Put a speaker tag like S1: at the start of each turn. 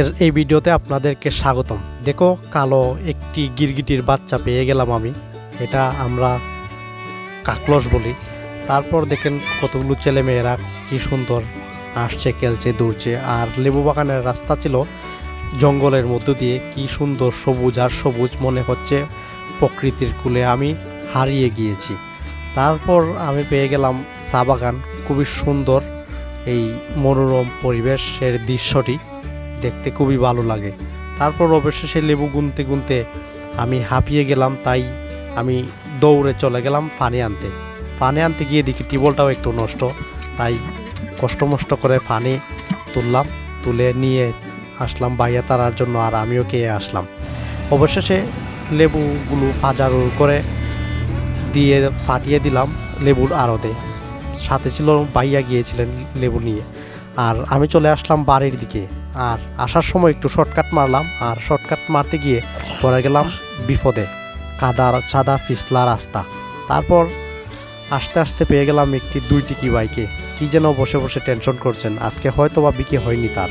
S1: এই ভিডিওতে আপনাদেরকে স্বাগতম। দেখো, কালো একটি গিরগিটির বাচ্চা পেয়ে গেলাম আমি। এটা আমরা কাকলস বলি। তারপর দেখেন কতগুলো ছেলে মেয়েরা কি সুন্দর আসছে, খেলছে, দৌড়ছে। আর লেবু বাগানের রাস্তা ছিল জঙ্গলের মধ্য দিয়ে। কি সুন্দর সবুজ আর সবুজ মনে হচ্ছে প্রকৃতির কুলে। আমি হারিয়ে গিয়েছি। তারপর আমি পেয়ে গেলাম চা বাগান। খুবই সুন্দর এই মনোরম পরিবেশের দৃশ্যটি। দেখতে খুবই ভালো লাগে। তারপর অবশেষে লেবু গুনতে গুনতে আমি হাঁপিয়ে গেলাম, তাই আমি দৌড়ে চলে গেলাম ফানে আনতে। ফানে আনতে গিয়ে দেখি টিবলটাও একটু নষ্ট, তাই কষ্ট মষ্ট করে ফানে তুললাম, তুলে নিয়ে আসলাম বাইয়া তারার জন্য আর আমিও খেয়ে আসলাম। অবশেষে লেবুগুলো ফাজার করে দিয়ে ফাটিয়ে দিলাম লেবুর আড়তে। সাথে ছিল বাইয়া গিয়েছিলেন লেবু নিয়ে। আর আমি চলে আসলাম বাড়ির দিকে। আর আসার সময় একটু শর্টকাট মারলাম, আর শর্টকাট মারতে গিয়ে পরে গেলাম বিপদে, কাদার চাদা ফিসলা রাস্তা। তারপর আস্তে আস্তে পেয়ে গেলাম একটি দুইটি কি বাইকে কি যেন বসে বসে টেনশন করছেন, আজকে হয়তো বা বিকে হয়নি তার।